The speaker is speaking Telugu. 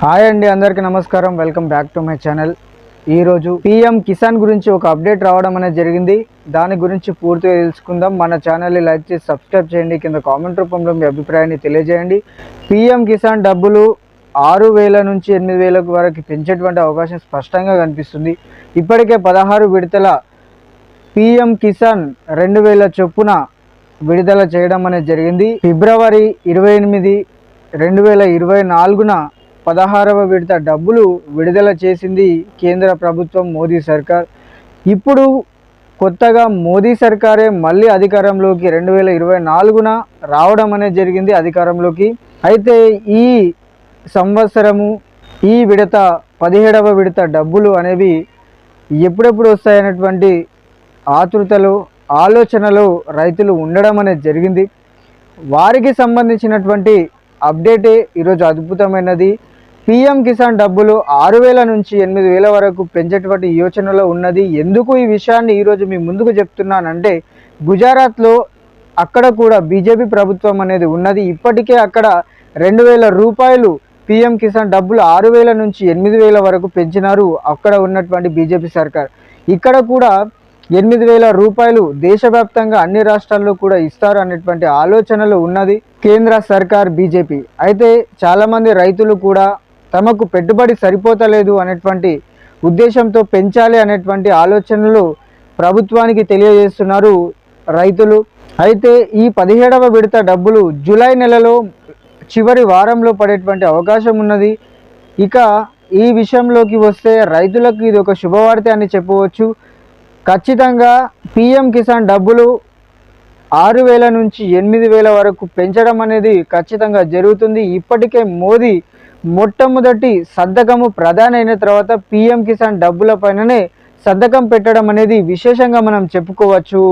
హాయ్ అండి అందరికీ నమస్కారం. Welcome back to my channel ఈరోజు పిఎం కిసాన్ గురించి ఒక అప్డేట్ రావడం అనేది జరిగింది. దాని గురించి పూర్తిగా తెలుసుకుందాం. మన ఛానల్ని లైక్ చేసి సబ్స్క్రైబ్ చేయండి. కింద కామెంట్ రూపంలో మీ అభిప్రాయాన్ని తెలియజేయండి. పిఎం కిసాన్ డబ్బులు ఆరు వేల నుంచి ఎనిమిది వేల వరకు పెంచేటువంటి అవకాశం స్పష్టంగా కనిపిస్తుంది. ఇప్పటికే పదహారు విడతల పిఎం కిసాన్ రెండు వేల చొప్పున విడుదల చేయడం అనేది జరిగింది. ఫిబ్రవరి ఇరవై ఎనిమిది రెండు వేల ఇరవై నాలుగున పదహారవ విడత డబ్బులు విడుదల చేసింది కేంద్ర ప్రభుత్వం మోదీ సర్కార్. ఇప్పుడు కొత్తగా మోదీ సర్కారే మళ్ళీ అధికారంలోకి రెండు వేల ఇరవై నాలుగున రావడం అనేది జరిగింది అధికారంలోకి. అయితే ఈ సంవత్సరము ఈ విడత పదిహేడవ విడత డబ్బులు అనేవి ఎప్పుడెప్పుడు వస్తాయనేటువంటి ఆతృతలు ఆలోచనలు రైతులు ఉండడం అనేది జరిగింది. వారికి సంబంధించినటువంటి అప్డేటే ఈరోజు అద్భుతమైనది. పిఎం కిసాన్ డబ్బులు ఆరు వేల నుంచి ఎనిమిది వేల వరకు పెంచేటువంటి యోచనలో ఉన్నది. ఎందుకు ఈ విషయాన్ని ఈరోజు మీ ముందుకు చెప్తున్నానంటే గుజరాత్లో అక్కడ కూడా బీజేపీ ప్రభుత్వం అనేది ఉన్నది. ఇప్పటికే అక్కడ రెండు వేల రూపాయలు పిఎం కిసాన్ డబ్బులు ఆరు వేల నుంచి ఎనిమిది వేల వరకు పెంచినారు అక్కడ ఉన్నటువంటి బీజేపీ సర్కార్. ఇక్కడ కూడా ఎనిమిది వేల రూపాయలు దేశవ్యాప్తంగా అన్ని రాష్ట్రాల్లో కూడా ఇస్తారు అనేటువంటి ఆలోచనలు ఉన్నది కేంద్ర సర్కార్ బీజేపీ. అయితే చాలామంది రైతులు కూడా తమకు పెట్టుబడి సరిపోతలేదు అనేటువంటి ఉద్దేశంతో పెంచాలి అనేటువంటి ఆలోచనలు ప్రభుత్వానికి తెలియజేస్తున్నారు రైతులు. అయితే ఈ పదిహేడవ విడత డబ్బులు జూలై నెలలో చివరి వారంలో పడేటువంటి అవకాశం ఉన్నది. ఇక ఈ విషయంలోకి వస్తే రైతులకు ఇది ఒక శుభవార్త అని చెప్పవచ్చు. ఖచ్చితంగా పిఎం కిసాన్ డబ్బులు ఆరు వేల నుంచి ఎనిమిది వేల వరకు పెంచడం అనేది ఖచ్చితంగా జరుగుతుంది. ఇప్పటికే మోదీ మొట్టమొదటి సంతకము ప్రధానమైన అయిన తర్వాత పిఎం కిసాన్ డబ్బుల పైననే సంతకం పెట్టడం అనేది విశేషంగా మనం చెప్పుకోవచ్చు.